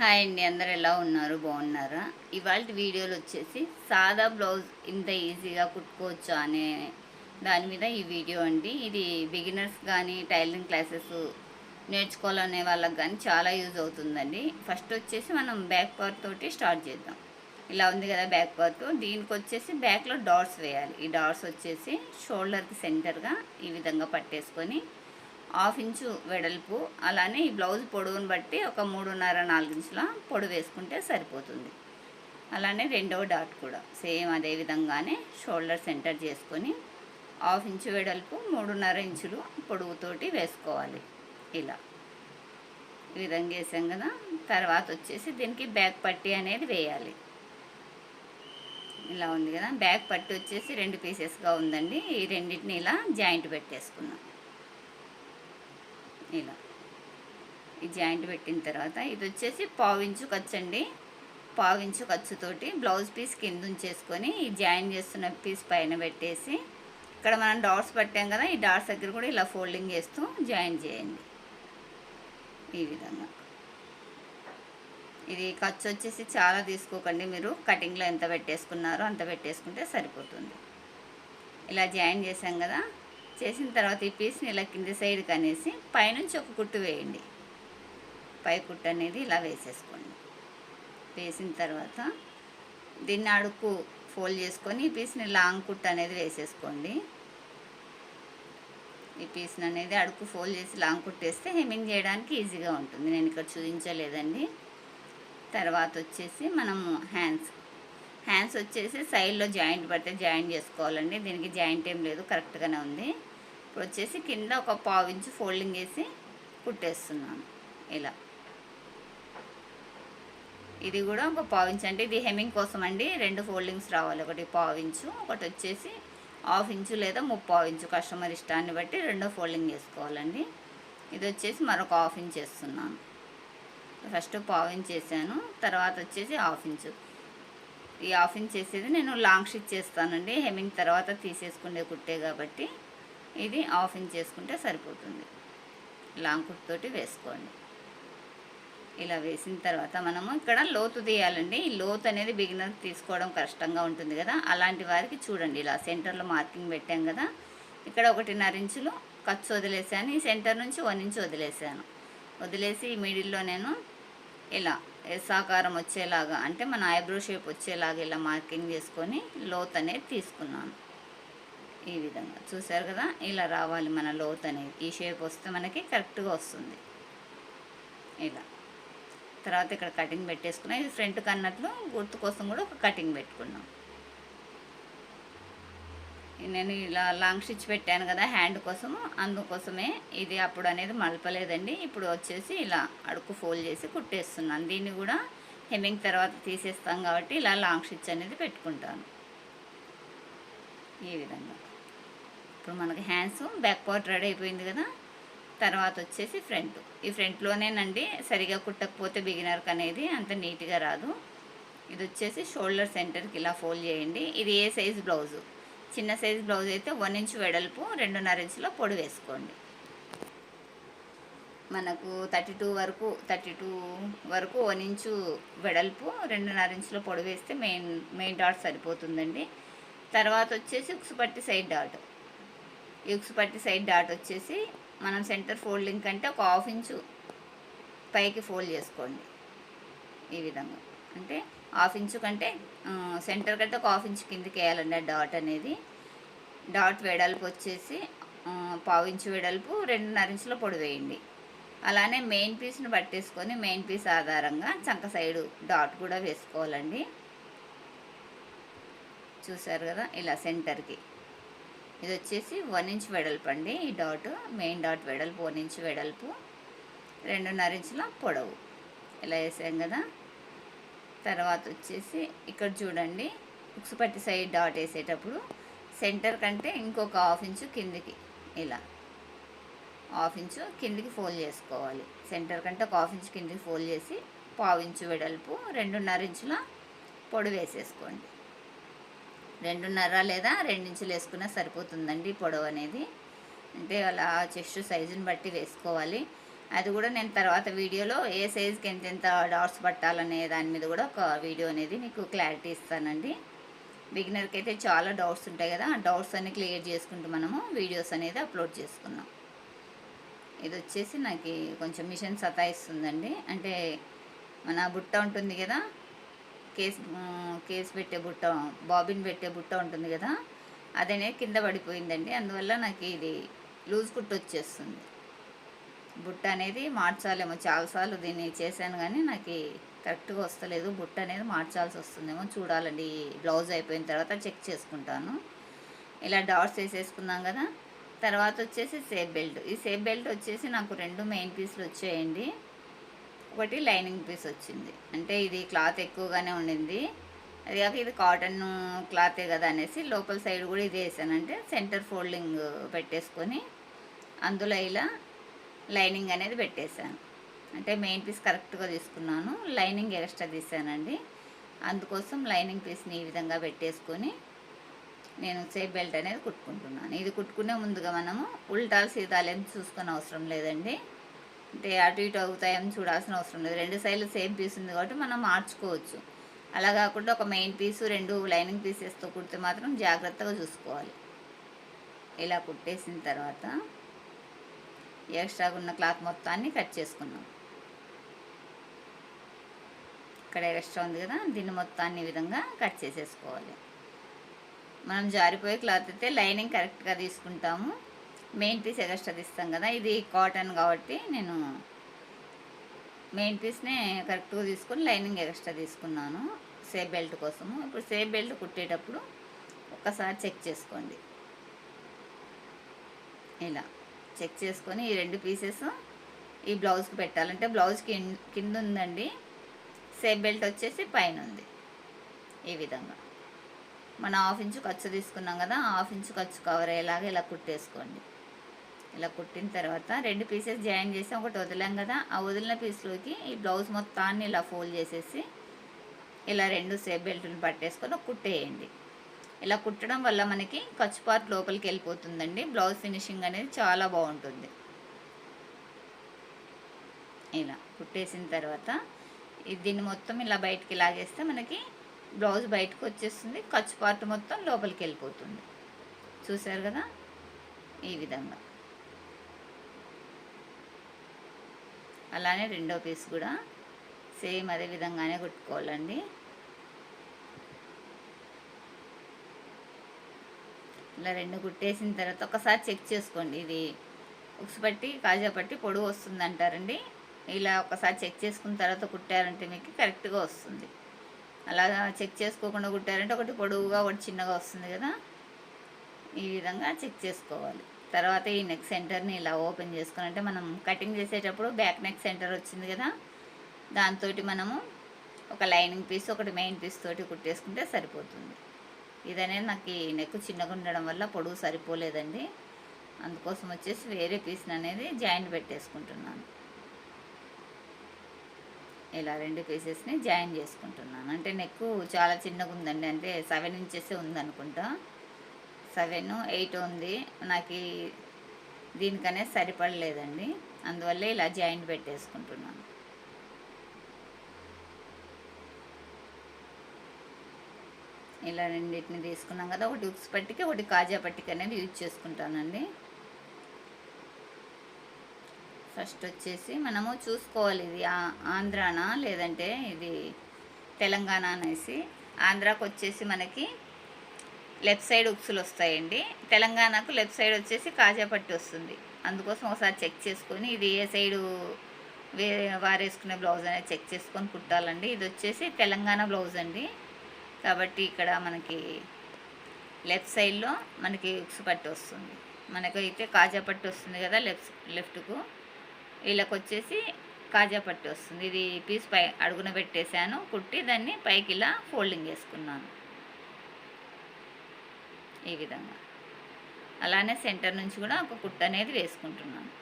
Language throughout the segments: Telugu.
హాయ్ అండి అందరు ఎలా ఉన్నారు? బాగున్నారా? ఇవాళ వీడియోలు వచ్చేసి సాదా బ్లౌజ్ ఇంత ఈజీగా కుట్టుకోవచ్చా అనే దాని మీద ఈ వీడియో అండి. ఇది బిగినర్స్ కానీ టైలరింగ్ క్లాసెస్ నేర్చుకోవాలనే వాళ్ళకి కానీ చాలా యూజ్ అవుతుందండి. ఫస్ట్ వచ్చేసి మనం బ్యాక్ పార్ట్ తోటి స్టార్ట్ చేద్దాం. ఇలా ఉంది కదా బ్యాక్ పార్ట్. దీనికి వచ్చేసి బ్యాక్లో డాట్స్ వేయాలి. ఈ డాట్స్ వచ్చేసి షోల్డర్కి సెంటర్గా ఈ విధంగా పట్టేసుకొని హాఫ్ ఇంచు వెడల్పు అలానే ఈ బ్లౌజ్ పొడవును బట్టి ఒక మూడున్నర నాలుగు ఇంచుల పొడవు వేసుకుంటే సరిపోతుంది. అలానే రెండవ డాట్ కూడా సేమ్ అదే విధంగానే షోల్డర్ సెంటర్ చేసుకొని హాఫ్ ఇంచు వెడల్పు మూడున్నర ఇంచులు పొడవుతోటి వేసుకోవాలి. ఇలా. ఈ విధంగా వేసాం కదా తర్వాత వచ్చేసి దీనికి బ్యాక్ పట్టీ అనేది వేయాలి. ఇలా ఉంది కదా బ్యాక్ పట్టీ వచ్చేసి రెండు పీసెస్గా ఉందండి ఈ రెండింటిని ఇలా జాయింట్ పెట్టేసుకున్నాం ఇలా ఈ జాయింట్ పెట్టిన తర్వాత ఇది వచ్చేసి పావించు ఖర్చు అండి. పావించు ఖర్చుతోటి బ్లౌజ్ పీస్ కింద ఉంచేసుకొని ఈ జాయిన్ చేస్తున్న పీస్ పైన పెట్టేసి ఇక్కడ మనం డాట్స్ పట్టాం కదా ఈ డాట్స్ దగ్గర కూడా ఇలా ఫోల్డింగ్ చేస్తూ జాయిన్ చేయండి. ఈ విధంగా. ఇది ఖర్చు వచ్చేసి చాలా తీసుకోకండి మీరు. కటింగ్లో ఎంత పెట్టేసుకున్నారో అంత పెట్టేసుకుంటే సరిపోతుంది. ఇలా జాయిన్ చేసాం కదా చేసిన తర్వాత ఈ పీస్ని ఇలా కింది సైడ్కి అనేసి పైనుంచి ఒక కుట్టు వేయండి. పై కుట్టు అనేది ఇలా వేసేసుకోండి. వేసిన తర్వాత దీన్ని అడుక్కు ఫోల్డ్ చేసుకొని ఈ పీస్ని లాంగ్ కుట్టు అనేది వేసేసుకోండి. ఈ పీస్ని అనేది అడుక్కు ఫోల్డ్ చేసి లాంగ్ కుట్టేస్తే హెమ్మింగ్ చేయడానికి ఈజీగా ఉంటుంది. నేను ఇక్కడ చూపించలేదండి. తర్వాత వచ్చేసి మనము హ్యాండ్స్ హ్యాండ్స్ వచ్చేసి సైడ్లో జాయింట్ పడితే జాయింట్ చేసుకోవాలండి. దీనికి జాయింట్ ఏం లేదు. కరెక్ట్గానే ఉంది. ఇప్పుడు వచ్చేసి కింద ఒక పావు ఇంచు ఫోల్డింగ్ వేసి కుట్టేస్తున్నాను. ఇలా. ఇది కూడా ఒక పావు ఇంచు అంటే ఇది హెమ్మింగ్ కోసం అండి. రెండు ఫోల్డింగ్స్ రావాలి. ఒకటి పావు ఇంచు ఒకటి వచ్చేసి హాఫ్ ఇంచు లేదా ముప్పావు ఇంచు కస్టమర్ ఇష్టాన్ని బట్టి రెండో ఫోల్డింగ్ వేసుకోవాలండి ఇది వచ్చేసి మరొక హాఫ్ ఇంచ్ వేస్తున్నాను ఫస్ట్ పావు ఇంచ్ వేసాను తర్వాత వచ్చేసి హాఫ్ ఇంచు. ఈ హాఫ్ ఇంచ్ చేసేది నేను లాంగ్ స్టిచ్ చేస్తానండి. హెమ్మింగ్ తర్వాత తీసేసుకునే కుట్టే కాబట్టి ఇది ఆఫ్ ఇంచ్ చేసుకుంటే సరిపోతుంది. లాంగ్ కుట్ తోటి వేసుకోండి. ఇలా వేసిన తర్వాత మనము ఇక్కడ లోతు తీయాలండి. ఈ లోతు అనేది బిగినర్ తీసుకోవడం కష్టంగా ఉంటుంది కదా. అలాంటి వారికి చూడండి. ఇలా సెంటర్లో మార్కింగ్ పెట్టాం కదా. ఇక్కడ ఒకటిన్నర ఇంచులు ఖర్చు వదిలేసాను. ఈ సెంటర్ నుంచి వన్ ఇంచు వదిలేసాను. వదిలేసి ఈ మిడిల్లో నేను ఇలా సాకారం వచ్చేలాగా అంటే మన ఐబ్రో షేప్ వచ్చేలాగా ఇలా మార్కింగ్ చేసుకొని లోత్ అనేది తీసుకున్నాను. ఈ విధంగా. చూసారు కదా? ఇలా రావాలి మన లోత్ అనేది. ఈ షేప్ వస్తే మనకి కరెక్ట్గా వస్తుంది. ఇలా. తర్వాత ఇక్కడ కటింగ్ పెట్టేసుకున్నాం. ఇది ఫ్రంట్ కన్నట్లు గుర్తు కోసం కూడా ఒక కటింగ్ పెట్టుకున్నాం. నేను ఇలా లాంగ్ స్టిచ్ పెట్టాను కదా హ్యాండ్ కోసము. అందుకోసమే ఇది అప్పుడు అనేది మలపలేదండి. ఇప్పుడు వచ్చేసి ఇలా అడుగు ఫోల్డ్ చేసి కుట్టేస్తున్నాను. దీన్ని కూడా హెమ్మింగ్ తర్వాత తీసేస్తాం కాబట్టి ఇలా లాంగ్ స్టిచ్ అనేది పెట్టుకుంటాను. ఈ విధంగా. ఇప్పుడు మనకి హ్యాండ్స్ బ్యాక్ పార్ట్ రెడీ అయిపోయింది కదా. తర్వాత వచ్చేసి ఫ్రంట్. ఈ ఫ్రంట్లోనేనండి సరిగా కుట్టకపోతే బిగినర్కి అనేది అంత నీట్గా రాదు. ఇది వచ్చేసి షోల్డర్ సెంటర్కి ఇలా ఫోల్డ్ చేయండి. ఇది ఏ సైజ్ బ్లౌజు? చిన్న సైజ్ బ్లౌజ్ అయితే వన్ ఇంచ్ వెడల్పు రెండున్నర ఇంచులో పొడి వేసుకోండి. మనకు థర్టీ టూ వరకు థర్టీ టూ వరకు వన్ ఇంచు వెడల్పు రెండున్నర ఇంచులో పొడి వేస్తే మెయిన్ మెయిన్ డాట్ సరిపోతుందండి. తర్వాత వచ్చేసి ఉక్సుపట్టి సైడ్ డాట్. ఎగ్స్ పట్టి సైడ్ డాట్ వచ్చేసి మనం సెంటర్ ఫోల్డింగ్ కంటే ఒక హాఫ్ ఇంచు పైకి ఫోల్డ్ చేసుకోండి. ఈ విధంగా. అంటే హాఫ్ ఇంచు కంటే సెంటర్ కంటే ఒక హాఫ్ ఇంచు కిందకి వేయాలండి ఆ డాట్ అనేది. డాట్ వెడల్పు వచ్చేసి పావు ఇంచు వెడల్పు రెండున్నర ఇంచుల పొడి వేయండి. అలానే మెయిన్ పీస్ని పట్టేసుకొని మెయిన్ పీస్ ఆధారంగా చంక సైడు డాట్ కూడా వేసుకోవాలండి. చూసారు కదా ఇలా సెంటర్కి. ఇది వచ్చేసి వన్ ఇంచ్ వెడల్పు అండి. ఈ డాట్ మెయిన్ డాట్ వెడల్పు వన్ ఇంచ్ వెడల్పు రెండున్నర ఇంచుల పొడవు. ఇలా వేసాం కదా. తర్వాత వచ్చేసి ఇక్కడ చూడండి ఉక్స్ పట్టి సైడ్ డాట్ వేసేటప్పుడు సెంటర్ కంటే ఇంకొక హాఫ్ ఇంచు కిందికి ఇలా. హాఫ్ ఇంచు కిందికి ఫోల్డ్ చేసుకోవాలి. సెంటర్ కంటే ఒక హాఫ్ ఇంచు కిందికి ఫోల్డ్ చేసి పావు ఇంచు వెడల్పు రెండున్నర ఇంచుల పొడవు వేసేసుకోండి. రెండున్నర లేదా రెండించులు వేసుకున్నా సరిపోతుందండి పొడవు అనేది. అంటే అలా చెస్ట్ సైజుని బట్టి వేసుకోవాలి. అది కూడా నేను తర్వాత వీడియోలో ఏ సైజుకి ఎంతెంత డాట్స్ పట్టాలనే దాని మీద కూడా ఒక వీడియో అనేది మీకు క్లారిటీ ఇస్తానండి. బిగినర్కి అయితే చాలా డౌట్స్ ఉంటాయి కదా ఆ డౌట్స్ అన్ని క్లియర్ చేసుకుంటూ మనము వీడియోస్ అనేది అప్లోడ్ చేసుకున్నాం ఇది వచ్చేసి నాకు కొంచెం మిషన్ సతాయిస్తుందండి. అంటే మన బుట్ట ఉంటుంది కదా కేసు కేసు పెట్టే బుట్ట బాబిన్ పెట్టే బుట్ట ఉంటుంది కదా అదనే కింద పడిపోయిందండి. అందువల్ల నాకు ఇది లూజ్ కుట్టు వచ్చేస్తుంది. బుట్ట అనేది మార్చాలేమో చాలాసార్లు దీన్ని చేశాను కానీ నాకు కరెక్ట్గా వస్తలేదు. బుట్ట అనేది మార్చాల్సి వస్తుందేమో చూడాలండి. బ్లౌజ్ అయిపోయిన తర్వాత చెక్ చేసుకుంటాను. ఇలా డాట్స్ వేసేసుకున్నాం కదా తర్వాత వచ్చేసి సేఫ్ బెల్ట్. ఈ సేఫ్ బెల్ట్ వచ్చేసి నాకు రెండు మెయిన్ పీసులు వచ్చాయండి. ఒకటి లైనింగ్ పీస్ వచ్చింది. అంటే ఇది క్లాత్ ఎక్కువగానే ఉండింది. అది కాక ఇది కాటన్ క్లాతే కదా అనేసి లోపల సైడ్ కూడా ఇది వేసాను. అంటే సెంటర్ ఫోల్డింగ్ పెట్టేసుకొని అందులో ఇలా లైనింగ్ అనేది పెట్టేశాను. అంటే మెయిన్ పీస్ కరెక్ట్గా తీసుకున్నాను. లైనింగ్ ఎక్స్ట్రా తీసానండి. అందుకోసం లైనింగ్ పీస్ని ఈ విధంగా పెట్టేసుకొని నేను సేఫ్ బెల్ట్ అనేది కుట్టుకుంటున్నాను. ఇది కుట్టుకునే ముందుగా మనము ఉల్టాలు సీతాలు ఏం చూసుకునే అవసరం లేదండి. అంటే అటు ఇటు అవుతాయని చూడాల్సిన అవసరం లేదు. రెండు సైడ్లు సేమ్ పీస్ ఉంది కాబట్టి మనం మార్చుకోవచ్చు. అలా కాకుండా ఒక మెయిన్ పీసు రెండు లైనింగ్ పీసెస్తో కుడితే మాత్రం జాగ్రత్తగా చూసుకోవాలి. ఇలా కుట్టేసిన తర్వాత ఎక్స్ట్రాగా ఉన్న క్లాత్ మొత్తాన్ని కట్ చేసుకున్నాం. ఇక్కడ ఎక్స్ట్రా ఉంది కదా దీన్ని మొత్తాన్ని విధంగా కట్ చేసేసుకోవాలి. మనం జారిపోయే క్లాత్ అయితే లైనింగ్ కరెక్ట్గా తీసుకుంటాము. మెయిన్ పీస్ ఎక్స్ట్రా తీస్తాం కదా ఇది కాటన్ కాబట్టి నేను మెయిన్ పీస్నే కరెక్ట్గా తీసుకొని లైనింగ్ ఎక్స్ట్రా తీసుకున్నాను సేఫ్ బెల్ట్ కోసము. ఇప్పుడు సేఫ్ బెల్ట్ కుట్టేటప్పుడు ఒక్కసారి చెక్ చేసుకోండి. ఇలా చెక్ చేసుకొని ఈ రెండు పీసెస్ ఈ బ్లౌజ్కి పెట్టాలంటే బ్లౌజ్కి కింద ఉందండి సేఫ్ బెల్ట్ వచ్చేసి పైన ఉంది ఈ విధంగా. మనం హాఫ్ ఇంచు ఖర్చు తీసుకున్నాం కదా హాఫ్ ఇంచు ఖర్చు కవర్ అయ్యేలాగా ఇలా కుట్టేసుకోండి. ఇలా కుట్టిన తర్వాత రెండు పీసెస్ జాయిన్ చేసి ఒకటి వదిలాం కదా ఆ వదిలిన పీస్లోకి ఈ బ్లౌజ్ మొత్తాన్ని ఇలా ఫోల్డ్ చేసేసి ఇలా రెండు సేఫ్ బెల్ట్ని పట్టేసుకొని కుట్టేయండి. ఇలా కుట్టడం వల్ల మనకి ఖర్చు పార్ట్ లోపలికి వెళ్ళిపోతుందండి. బ్లౌజ్ ఫినిషింగ్ అనేది చాలా బాగుంటుంది. ఇలా కుట్టేసిన తర్వాత దీన్ని మొత్తం ఇలా బయటికి లాగేస్తే మనకి బ్లౌజ్ బయటకు వచ్చేస్తుంది. ఖర్చు పార్ట్ మొత్తం లోపలికి వెళ్ళిపోతుంది. చూసారు కదా? ఈ విధంగా. అలానే రెండో పీస్ కూడా సేమ్ అదే విధంగానే కుట్టుకోవాలండి. ఇలా రెండు కుట్టేసిన తర్వాత ఒకసారి చెక్ చేసుకోండి. ఇది ఉక్స్ పట్టి కాజా పట్టి పొడుగు వస్తుంది అంటారండి ఇలా ఒకసారి చెక్ చేసుకున్న తర్వాత కుట్టారంటే మీకు కరెక్ట్గా వస్తుంది. అలా చెక్ చేసుకోకుండా కుట్టారంటే ఒకటి పొడవుగా ఒకటి చిన్నగా వస్తుంది కదా. ఈ విధంగా చెక్ చేసుకోవాలి. తర్వాత ఈ నెక్ సెంటర్ని ఇలా ఓపెన్ చేసుకుని అంటే మనం కటింగ్ చేసేటప్పుడు బ్యాక్ నెక్ సెంటర్ వచ్చింది కదా దాంతో మనము ఒక లైనింగ్ పీస్ ఒకటి మెయిన్ పీస్ తోటి కుట్టేసుకుంటే సరిపోతుంది. ఇదనేది నాకు ఈ నెక్ చిన్నగా ఉండడం వల్ల పొడుగు సరిపోలేదండి. అందుకోసం వచ్చేసి వేరే పీస్ని అనేది జాయింట్ పెట్టేసుకుంటున్నాను. ఇలా రెండు పీసెస్ని జాయిన్ చేసుకుంటున్నాను. అంటే నెక్ చాలా చిన్నగా ఉందండి అంటే సెవెన్ ఇంచెస్ ఉందనుకుంటా. సెవెన్ ఎయిట్ ఉంది. నాకు దీనికనే సరిపడలేదండి. అందువల్ల ఇలా జాయింట్ పెట్టేసుకుంటున్నాను. ఇలా రెండింటిని తీసుకున్నాం కదా ఒకటి ఉక్స్ పట్టికి ఒకటి కాజా పట్టిక అనేది యూజ్ చేసుకుంటానండి. ఫస్ట్ వచ్చేసి మనము చూసుకోవాలి ఇది ఆంధ్రానా లేదంటే ఇది తెలంగాణ అనేసి. ఆంధ్రాకు వచ్చేసి మనకి లెఫ్ట్ సైడ్ ఉక్సులు వస్తాయండి తెలంగాణకు లెఫ్ట్ సైడ్ వచ్చేసి కాజాపట్టి వస్తుంది. అందుకోసం ఒకసారి చెక్ చేసుకొని ఇది ఏ సైడు వే వారేసుకునే బ్లౌజ్ అనేది చెక్ చేసుకొని కుట్టాలండి. ఇది వచ్చేసి తెలంగాణ బ్లౌజ్ అండి. కాబట్టి ఇక్కడ మనకి లెఫ్ట్ సైడ్లో మనకి ఉక్సు పట్టి వస్తుంది. మనకైతే కాజా పట్టు వస్తుంది కదా లెఫ్ట్ లెఫ్ట్కు. వీళ్ళకి వచ్చేసి కాజా పట్టు వస్తుంది. ఇది పీస్ పై అడుగున పెట్టేశాను కుట్టి దాన్ని పైకి ఇలా ఫోల్డింగ్ వేసుకున్నాను ఈ విధంగా. అలానే సెంటర్ నుంచి కూడా ఒక కుట్ట అనేది వేసుకుంటున్నాను.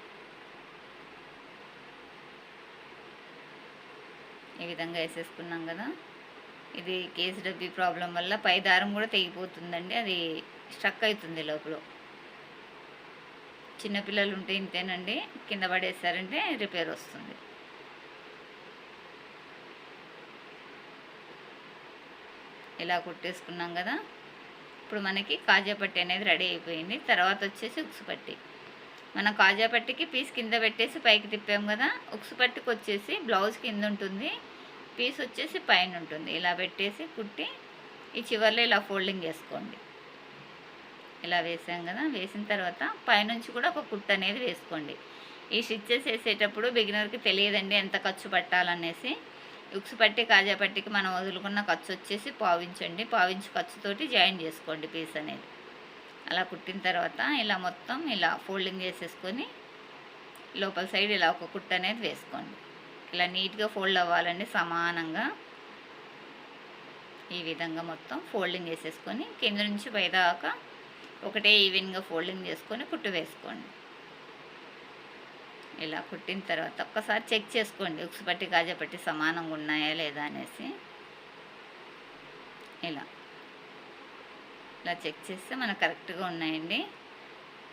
ఈ విధంగా వేసేసుకున్నాం కదా. ఇది కేసు డబ్బీ ప్రాబ్లం వల్ల పై దారం కూడా తెగిపోతుందండి. అది స్ట్రక్ అవుతుంది లోపల. చిన్నపిల్లలు ఉంటే ఇంతేనండి. కింద పడేసారంటే రిపేర్ వస్తుంది. ఇలా కుట్టేసుకున్నాం కదా. ఇప్పుడు మనకి కాజా పట్టి అనేది రెడీ అయిపోయింది. తర్వాత వచ్చేసి ఉక్సు పట్టి. మనం కాజా పట్టికి పీస్ కింద పెట్టేసి పైకి తిప్పాం కదా ఉక్సు పట్టికి వచ్చేసి బ్లౌజ్ కింద ఉంటుంది. పీస్ వచ్చేసి పైన ఉంటుంది. ఇలా పెట్టేసి కుట్టి ఈ చివర్లో ఇలా ఫోల్డింగ్ చేసుకోండి. ఇలా వేసాం కదా వేసిన తర్వాత పైనుంచి కూడా ఒక కుట్టు అనేది వేసుకోండి. ఈ స్టిచ్చెస్ వేసేటప్పుడు బిగినర్కి తెలియదండి ఎంత ఖర్చు పట్టాలనేసి. ఉక్స్ పట్టి కాజా పట్టికి మనం వదులుకున్న ఖర్చు వచ్చేసి పావించండి పావించి ఖర్చుతోటి జాయిన్ చేసుకోండి పీస్ అనేది. అలా కుట్టిన తర్వాత ఇలా మొత్తం ఇలా ఫోల్డింగ్ చేసేసుకొని లోపల సైడ్ ఇలా ఒక కుట్ట అనేది వేసుకోండి. ఇలా నీట్గా ఫోల్డ్ అవ్వాలండి సమానంగా. ఈ విధంగా మొత్తం ఫోల్డింగ్ చేసేసుకొని కింద నుంచి పైదాకా ఒకటే ఈవెన్గా ఫోల్డింగ్ చేసుకొని కుట్టు వేసుకోండి. ఇలా కుట్టిన తర్వాత ఒక్కసారి చెక్ చేసుకోండి. ఉక్సు పట్టి కాజా పట్టి సమానంగా ఉన్నాయా లేదా అనేసి. ఇలా. ఇలా చెక్ చేస్తే మనకు కరెక్ట్గా ఉన్నాయండి.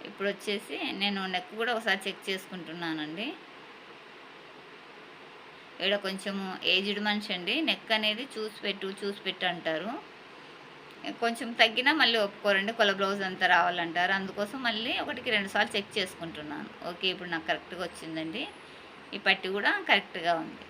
ఇప్పుడు వచ్చేసి నేను నెక్ కూడా ఒకసారి చెక్ చేసుకుంటున్నానండి. ఇక్కడ కొంచెము ఏజ్డ్ మనిషి అండి. నెక్ అనేది చూసి పెట్టు చూసి పెట్టు అంటారు. కొంచెం తగ్గినా మళ్ళీ ఒప్పుకోరండి కొల బ్లౌజ్ అంతా రావాలంటారు. అందుకోసం మళ్ళీ ఒకటికి రెండు సార్లు చెక్ చేసుకుంటున్నాను. ఓకే ఇప్పుడు నాకు కరెక్ట్గా వచ్చిందండి. ఈ పట్టి కూడా కరెక్ట్గా ఉంది.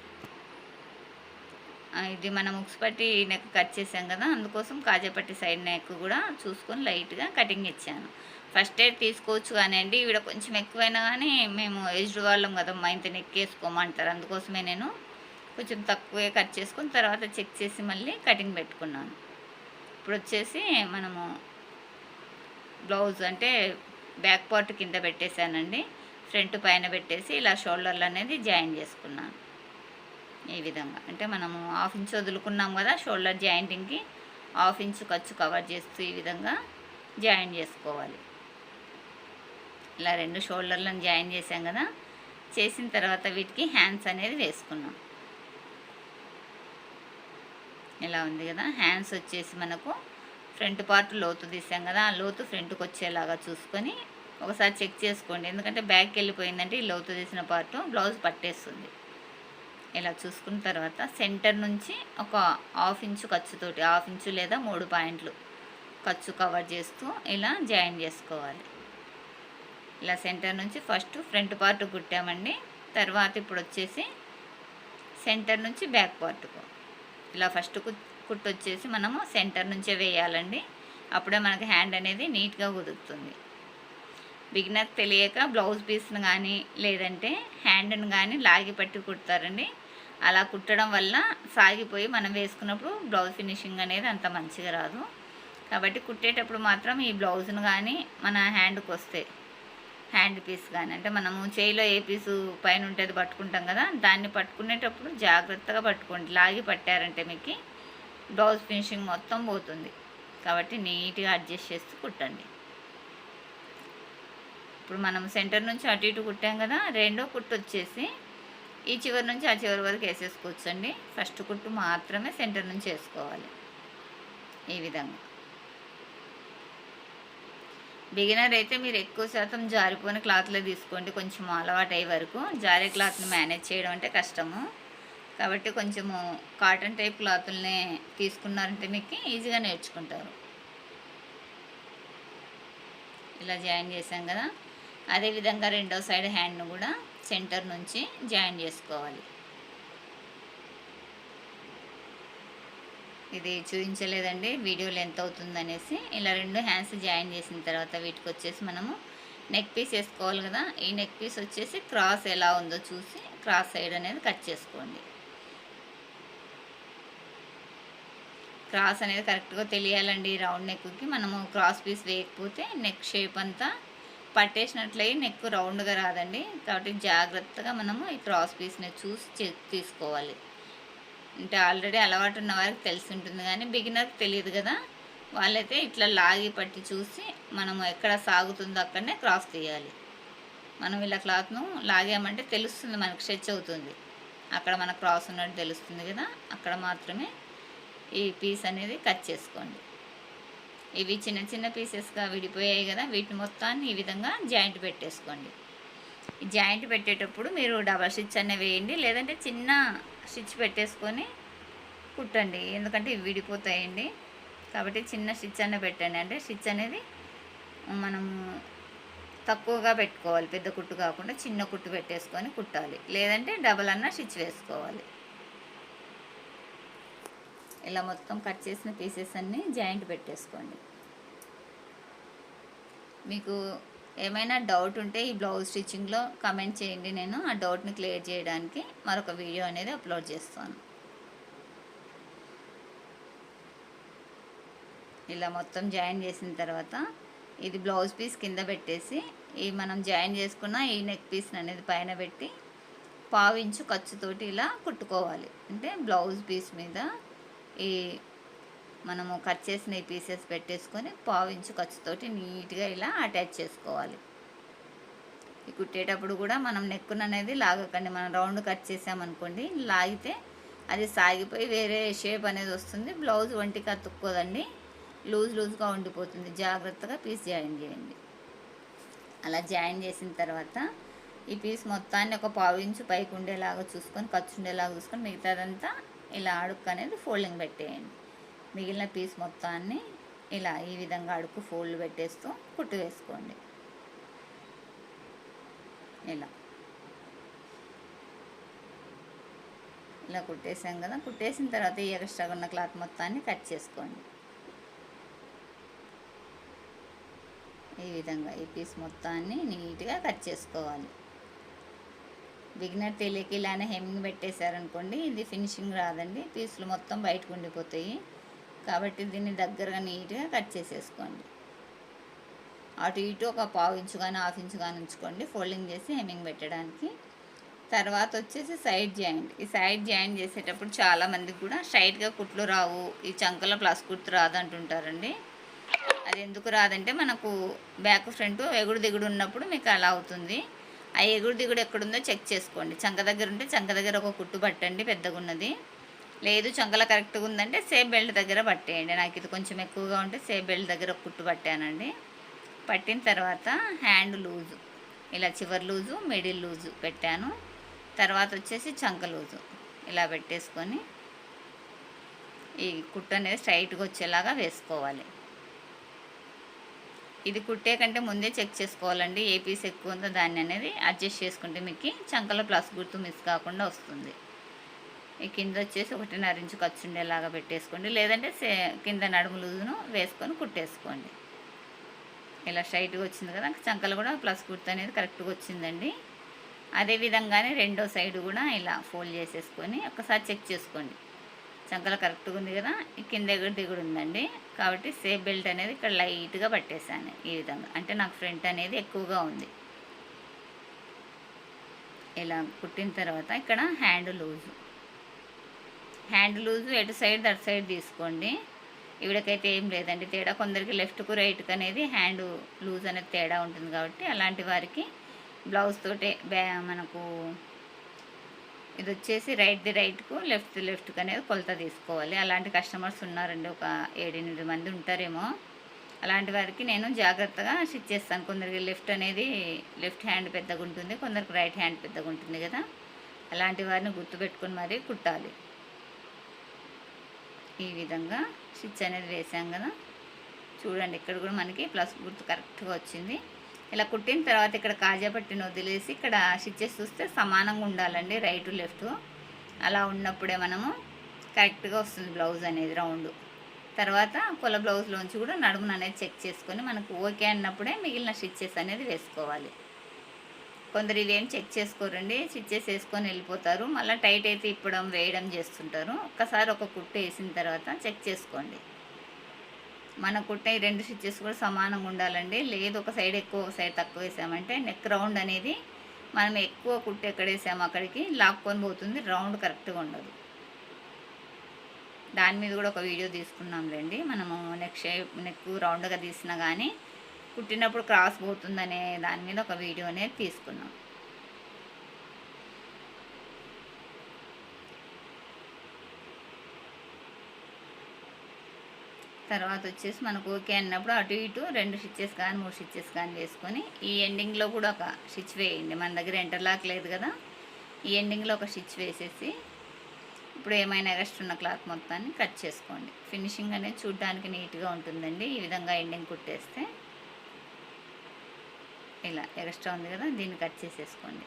ఇది మనం ముక్స్ పట్టి నెక్ కట్ చేసాం కదా అందుకోసం కాజాపట్టి సైడ్ నెక్ కూడా చూసుకొని లైట్గా కటింగ్ ఇచ్చాను. ఫస్ట్ ఎయిడ్ తీసుకోవచ్చు కానీ అండి ఇవిడ కొంచెం ఎక్కువైనా కానీ మేము ఏజ్డ్ వాళ్ళం కదా మా ఇంత నెక్ వేసుకోమంటారు. అందుకోసమే నేను కొంచెం తక్కువే కట్ చేసుకుని తర్వాత చెక్ చేసి మళ్ళీ కటింగ్ పెట్టుకున్నాను. ఇప్పుడు వచ్చేసి మనము బ్లౌజ్ అంటే బ్యాక్ పార్ట్ కింద పెట్టేశానండి. ఫ్రంట్ పైన పెట్టేసి ఇలా షోల్డర్లు అనేది జాయిన్ చేసుకున్నాను. ఈ విధంగా. అంటే మనము హాఫ్ ఇంచ్ వదులుకున్నాం కదా షోల్డర్ జాయింటింగ్కి హాఫ్ ఇంచ్ ఖర్చు కవర్ చేస్తూ ఈ విధంగా జాయిన్ చేసుకోవాలి. ఇలా రెండు షోల్డర్లను జాయిన్ చేసాం కదా చేసిన తర్వాత వీటికి హ్యాండ్స్ అనేది వేసుకున్నాం. ఇలా ఉంది కదా. హ్యాండ్స్ వచ్చేసి మనకు ఫ్రంట్ పార్ట్ లోతు తీసాం కదా. ఆ లోతు ఫ్రంట్కి వచ్చేలాగా చూసుకొని ఒకసారి చెక్ చేసుకోండి. ఎందుకంటే బ్యాక్కి వెళ్ళిపోయిందంటే ఈ లోతు తీసిన పార్ట్ బ్లౌజ్ పట్టేస్తుంది. ఇలా చూసుకున్న తర్వాత సెంటర్ నుంచి ఒక హాఫ్ ఇంచు ఖర్చుతోటి హాఫ్ ఇంచు లేదా మూడు పాయింట్లు ఖర్చు కవర్ చేస్తూ ఇలా జాయిన్ చేసుకోవాలి. ఇలా సెంటర్ నుంచి ఫస్ట్ ఫ్రంట్ పార్ట్ కుట్టామండి. తర్వాత ఇప్పుడు వచ్చేసి సెంటర్ నుంచి బ్యాక్ పార్ట్కు ఇలా ఫస్ట్ కుట్టు వచ్చేసి మనము సెంటర్ నుంచే వేయాలండి. అప్పుడే మనకి హ్యాండ్ అనేది నీట్గా కుదురుతుంది. బిగినర్ తెలియక బ్లౌజ్ పీస్ను కానీ లేదంటే హ్యాండ్ని కానీ లాగి పట్టి కుడతారండి. అలా కుట్టడం వల్ల సాగిపోయి మనం వేసుకున్నప్పుడు బ్లౌజ్ ఫినిషింగ్ అనేది అంత మంచిగా రాదు. కాబట్టి కుట్టేటప్పుడు మాత్రం ఈ బ్లౌజ్ను కానీ మన హ్యాండ్కి వస్తే హ్యాండ్ పీస్ కానీ అంటే మనము చేయిలో ఏ పీసు పైన ఉంటుంది పట్టుకుంటాం కదా దాన్ని పట్టుకునేటప్పుడు జాగ్రత్తగా పట్టుకోండి. లాగి పట్టారంటే మీకు బ్లౌజ్ ఫినిషింగ్ మొత్తం పోతుంది. కాబట్టి నీట్గా అడ్జస్ట్ చేస్తూ కుట్టండి. ఇప్పుడు మనం సెంటర్ నుంచి అటు ఇటు కుట్టాం కదా రెండో కుట్టు వచ్చేసి ఈ చివరి నుంచి ఆ చివరి వరకు వేసేసుకోవచ్చండి. ఫస్ట్ కుట్టు మాత్రమే సెంటర్ నుంచి వేసుకోవాలి. ఈ విధంగా. బిగినర్ అయితే మీరు ఎక్కువ శాతం జారిపోయిన క్లాత్లే తీసుకోండి. కొంచెం అలవాటు అయ్యే వరకు. జారే క్లాత్ని మేనేజ్ చేయడం అంటే కష్టము. కాబట్టి కొంచెము కాటన్ టైప్ క్లాతుల్ని తీసుకున్నారంటే మీకు ఈజీగా నేర్చుకుంటారు. ఇలా జాయిన్ చేసాం కదా. అదేవిధంగా రెండో సైడ్ హ్యాండ్ను కూడా సెంటర్ నుంచి జాయిన్ చేసుకోవాలి. ఇది చూపించలేదండి. వీడియోలు ఎంత అవుతుంది అనేసి ఇలా రెండు హ్యాండ్స్ జాయిన్ చేసిన తర్వాత వీటికి వచ్చేసి మనము నెక్ పీస్ వేసుకోవాలి కదా. ఈ నెక్ పీస్ వచ్చేసి క్రాస్ ఎలా ఉందో చూసి క్రాస్ సైడ్ అనేది కట్ చేసుకోండి. క్రాస్ అనేది కరెక్ట్గా తెలియాలండి రౌండ్ నెక్కి. మనము క్రాస్ పీస్ వేయకపోతే నెక్ షేప్ అంతా పట్టేసినట్లయి నెక్ రౌండ్గా రాదండి. కాబట్టి జాగ్రత్తగా మనము ఈ క్రాస్ పీస్ని చూసి తీసుకోవాలి. అంటే ఆల్రెడీ అలవాటు ఉన్న వారికి తెలిసి ఉంటుంది కానీ బిగినర్కి తెలియదు కదా. వాళ్ళైతే ఇట్లా లాగి పట్టి చూసి మనము ఎక్కడ సాగుతుందో అక్కడనే క్రాస్ తీయాలి. మనం ఇలా క్లాత్ను లాగామంటే తెలుస్తుంది మనకు స్ట్రెచ్ అవుతుంది. అక్కడ మన క్రాస్ ఉన్నట్టు తెలుస్తుంది కదా. అక్కడ మాత్రమే ఈ పీస్ అనేది కట్ చేసుకోండి. ఇవి చిన్న చిన్న పీసెస్గా విడిపోయాయి కదా. వీటిని మొత్తాన్ని ఈ విధంగా జాయింట్ పెట్టేసుకోండి. జాయింట్ పెట్టేటప్పుడు మీరు డబల్ స్టిచ్ అనే వేయండి లేదంటే చిన్న స్టిచ్ పెట్టేసుకొని కుట్టండి. ఎందుకంటే ఇవి విడిపోతాయండి. కాబట్టి చిన్న స్టిచ్ అనే పెట్టండి. అంటే స్టిచ్ అనేది మనము తక్కువగా పెట్టుకోవాలి. పెద్ద కుట్టు కాకుండా చిన్న కుట్టు పెట్టేసుకొని కుట్టాలి. లేదంటే డబల్ అన్న స్టిచ్ వేసుకోవాలి. ఇలా మొత్తం కట్ చేసిన పీసెస్ అన్నీ జాయింట్ పెట్టేసుకోండి. మీకు ఏమైనా డౌట్ ఉంటే ఈ బ్లౌజ్ స్టిచ్చింగ్లో కమెంట్ చేయండి నేను. ఆ డౌట్ని క్లియర్ చేయడానికి మరొక వీడియో అనేది అప్లోడ్ చేస్తాను. ఇలా మొత్తం జాయిన్ చేసిన తర్వాత ఇది బ్లౌజ్ పీస్ కింద పెట్టేసి ఈ మనం జాయిన్ చేసుకున్న ఈ నెక్ పీస్ని అనేది పైన పెట్టి పావించు ఖర్చుతోటి ఇలా కుట్టుకోవాలి. అంటే బ్లౌజ్ పీస్ మీద ఈ మనము కట్ చేసిన ఈ పీసెస్ పెట్టేసుకొని పావించు ఖర్చుతోటి నీట్గా ఇలా అటాచ్ చేసుకోవాలి. ఈ కుట్టేటప్పుడు కూడా మనం నెక్కున అనేది లాగకండి. మనం రౌండ్ కట్ చేసామనుకోండి లాగితే అది సాగిపోయి వేరే షేప్ అనేది వస్తుంది. బ్లౌజ్ వంటికి అతుక్కోదండి. లూజ్ లూజ్గా ఉండిపోతుంది. జాగ్రత్తగా పీస్ జాయిన్ చేయండి. అలా జాయిన్ చేసిన తర్వాత ఈ పీస్ మొత్తాన్ని ఒక పావించు పైకి ఉండేలాగా చూసుకొని ఖర్చు ఉండేలాగా చూసుకొని మిగతాదంతా ఇలా అడుక్కు అనేది ఫోల్డింగ్ పెట్టేయండి. మిగిలిన పీస్ మొత్తాన్ని ఇలా ఈ విధంగా అడుక్కు ఫోల్డ్ పెట్టేస్తూ కుట్టు వేసుకోండి. ఇలా. ఇలా కుట్టేసాం కదా కుట్టేసిన తర్వాత ఈ ఎక్స్ట్రా ఉన్న క్లాత్ మొత్తాన్ని కట్ చేసుకోండి. ఈ విధంగా ఈ పీస్ మొత్తాన్ని నీట్గా కట్ చేసుకోవాలి. బిగినర్ తెలియక ఇలానే హెమ్మింగ్ పెట్టేశారనుకోండి ఇది ఫినిషింగ్ రాదండి పీసులు మొత్తం బయటకు ఉండిపోతాయి. కాబట్టి దీన్ని దగ్గరగా నీట్గా కట్ చేసేసుకోండి. అటు ఇటు ఒక పావు ఇంచు కానీ హాఫ్ ఇంచు కానీ ఉంచుకోండి. ఫోల్డింగ్ చేసి హెమ్మింగ్ పెట్టడానికి. తర్వాత వచ్చేసి సైడ్ జాయింట్. ఈ సైడ్ జాయింట్ చేసేటప్పుడు చాలామందికి కూడా స్ట్రైట్గా కుట్లు రావు. ఈ చంకలో ప్లస్ కుర్తు రాదు అంటుంటారండి అది ఎందుకు రాదంటే మనకు బ్యాక్ ఫ్రంట్ ఎగుడు దిగుడు ఉన్నప్పుడు మీకు అలా అవుతుంది. ఆ ఎగుడు దిగుడు ఎక్కడుందో చెక్ చేసుకోండి. చంక దగ్గర ఉంటే చంక దగ్గర ఒక కుట్టు పట్టండి పెద్దగా ఉన్నది లేదు చంకల కరెక్ట్గా ఉందంటే సేఫ్ బెల్ట్ దగ్గర పట్టేయండి. నాకు ఇది కొంచెం ఎక్కువగా ఉంటే సేఫ్ బెల్ట్ దగ్గర కుట్టు పట్టానండి. పట్టిన తర్వాత హ్యాండ్ లూజు ఇలా చివరి లూజు మిడిల్ లూజు పెట్టాను. తర్వాత వచ్చేసి చంక లూజు ఇలా పెట్టేసుకొని ఈ కుట్టు అనేది స్ట్రైట్గా వచ్చేలాగా వేసుకోవాలి. ఇది కుట్టే కంటే ముందే చెక్ చేసుకోవాలండి. ఏ పీస్ ఎక్కువ ఉందో దాన్ని అనేది అడ్జస్ట్ చేసుకుంటే మీకు చంకల ప్లస్ గుర్తు మిస్ కాకుండా వస్తుంది. కింద వచ్చేసి ఒకటిన్నర ఇంచు ఖర్చు ఉండేలాగా పెట్టేసుకోండి. లేదంటే సే కింద నడుము లూజును వేసుకొని కుట్టేసుకోండి. ఇలా స్ట్రైట్గా వచ్చింది కదా చంకలు కూడా ప్లస్ కుర్త అనేది కరెక్ట్గా వచ్చిందండి. అదే విధంగానే రెండో సైడ్ కూడా ఇలా ఫోల్డ్ చేసేసుకొని ఒకసారి చెక్ చేసుకోండి. చంకలు కరెక్ట్గా ఉంది కదా కింద ఎగుడు దిగుడు ఉందండి. కాబట్టి సేఫ్ బెల్ట్ అనేది ఇక్కడ లైట్గా పట్టేశాను ఈ విధంగా. అంటే నాకు ఫ్రంట్ అనేది ఎక్కువగా ఉంది. ఇలా కుట్టిన తర్వాత ఇక్కడ హ్యాండ్ లూజు. హ్యాండ్ లూజు ఎటు సైడ్ దట్ సైడ్ తీసుకోండి. ఇవిడకైతే ఏం లేదండి. తేడా కొందరికి లెఫ్ట్కు రైట్కి అనేది హ్యాండ్ లూజ్ అనేది తేడా ఉంటుంది కాబట్టి అలాంటి వారికి బ్లౌజ్ తోటే బ్యా మనకు ఇది వచ్చేసి రైట్ది రైట్కు లెఫ్ట్ లెఫ్ట్కి అనేది కొలత తీసుకోవాలి. అలాంటి కస్టమర్స్ ఉన్నారండి. ఒక ఏడెనిమిది మంది ఉంటారేమో. అలాంటి వారికి నేను జాగ్రత్తగా స్టిచ్ చేస్తాను. కొందరికి లెఫ్ట్ అనేది లెఫ్ట్ హ్యాండ్ పెద్దగా ఉంటుంది కొందరికి రైట్ హ్యాండ్ పెద్దగా ఉంటుంది కదా. అలాంటి వారిని గుర్తుపెట్టుకుని మరీ కుట్టాలి. ఈ విధంగా స్టిచ్ అనేది వేసాం కదా. చూడండి ఇక్కడ కూడా మనకి ప్లస్ గుర్తు కరెక్ట్గా వచ్చింది. ఇలా కుట్టిన తర్వాత ఇక్కడ కాజా పట్టిన వదిలేసి ఇక్కడ స్టిచ్చెస్ చూస్తే సమానంగా ఉండాలండి రైట్ లెఫ్ట్ అలా ఉన్నప్పుడే మనము కరెక్ట్గా వస్తుంది బ్లౌజ్ అనేది రౌండ్ తర్వాత కొల బ్లౌజ్లోంచి కూడా నడుమును అనేది చెక్ చేసుకొని మనకు ఓకే అన్నప్పుడే మిగిలిన స్టిచ్చెస్ అనేది వేసుకోవాలి. కొందరు ఇవేం చెక్ చేసుకోరండి స్టిచ్చెస్ వేసుకొని వెళ్ళిపోతారు. మళ్ళీ టైట్ అయితే ఇప్పడం వేయడం చేస్తుంటారు. ఒక్కసారి ఒక కుట్టు వేసిన తర్వాత చెక్ చేసుకోండి. మన కుట్ట ఈ రెండు స్టిచ్చెస్ కూడా సమానంగా ఉండాలండి. లేదు ఒక సైడ్ ఎక్కువ ఒక సైడ్ తక్కువ వేసామంటే నెక్ రౌండ్ అనేది మనం ఎక్కువ కుట్టు ఎక్కడ వేసాము అక్కడికి లాక్కొని పోతుంది రౌండ్ కరెక్ట్గా ఉండదు. దాని మీద కూడా ఒక వీడియో తీసుకున్నాంలేండి. మనము నెక్ షేప్ నెక్ రౌండ్గా తీసినా కానీ కుట్టినప్పుడు క్రాస్ పోతుందనే దాని మీద ఒక వీడియో అనేది తీసుకున్నాం. తర్వాత వచ్చేసి మనకు ఓకే అన్నప్పుడు అటు ఇటు రెండు స్టిచ్చెస్ కానీ మూడు స్టిచ్చెస్ కానీ వేసుకొని ఈ ఎండింగ్లో కూడా ఒక స్టిచ్ వేయండి. మన దగ్గర ఇంటర్లాక్ లేదు కదా. ఈ ఎండింగ్లో ఒక స్టిచ్ వేసేసి ఇప్పుడు ఏమైనా ఎగస్ట్ ఉన్న క్లాత్ మొత్తాన్ని కట్ చేసుకోండి. ఫినిషింగ్ అనేది చూడడానికి నీట్గా ఉంటుందండి. ఈ విధంగా ఎండింగ్ కుట్టేస్తే ఇలా ఎక్స్ట్రా ఉంది కదా దీన్ని కట్ చేసేసుకోండి.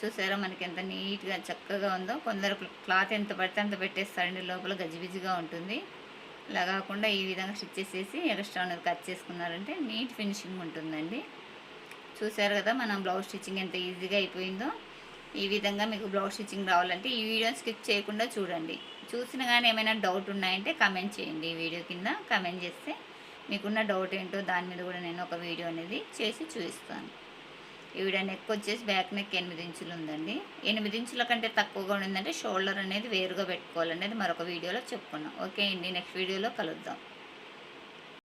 చూసారా మనకి ఎంత నీట్గా చక్కగా ఉందో? కొందరు క్లాత్ ఎంత పడితే అంత పెట్టేస్తారండి. లోపల గజిబిజిగా ఉంటుంది. ఇలా కాకుండా ఈ విధంగా స్టిచ్ చేసేసి ఎక్స్ట్రా అనేది కట్ చేసుకున్నారంటే నీట్ ఫినిషింగ్ ఉంటుందండి. చూసారు కదా మనం బ్లౌజ్ స్టిచ్చింగ్ ఎంత ఈజీగా అయిపోయిందో? ఈ విధంగా మీకు బ్లౌజ్ స్టిచ్చింగ్ రావాలంటే ఈ వీడియోని స్కిప్ చేయకుండా చూడండి. చూసిన కానీ ఏమైనా డౌట్ ఉన్నాయంటే కమెంట్ చేయండి. ఈ వీడియో కింద కమెంట్ చేస్తే మీకున్న డౌట్ ఏంటో దాని మీద కూడా నేను ఒక వీడియో అనేది చేసి చూపిస్తాను. ఈవిడ నెక్ వచ్చేసి బ్యాక్ నెక్ ఎనిమిది ఇంచులు ఉందండి. ఎనిమిది ఇంచుల కంటే తక్కువగా ఉండిందంటే షోల్డర్ అనేది వేరుగా పెట్టుకోవాలనేది మరొక వీడియోలో చెప్పుకున్నాం. ఓకే అండి నెక్స్ట్ వీడియోలో కలుద్దాం.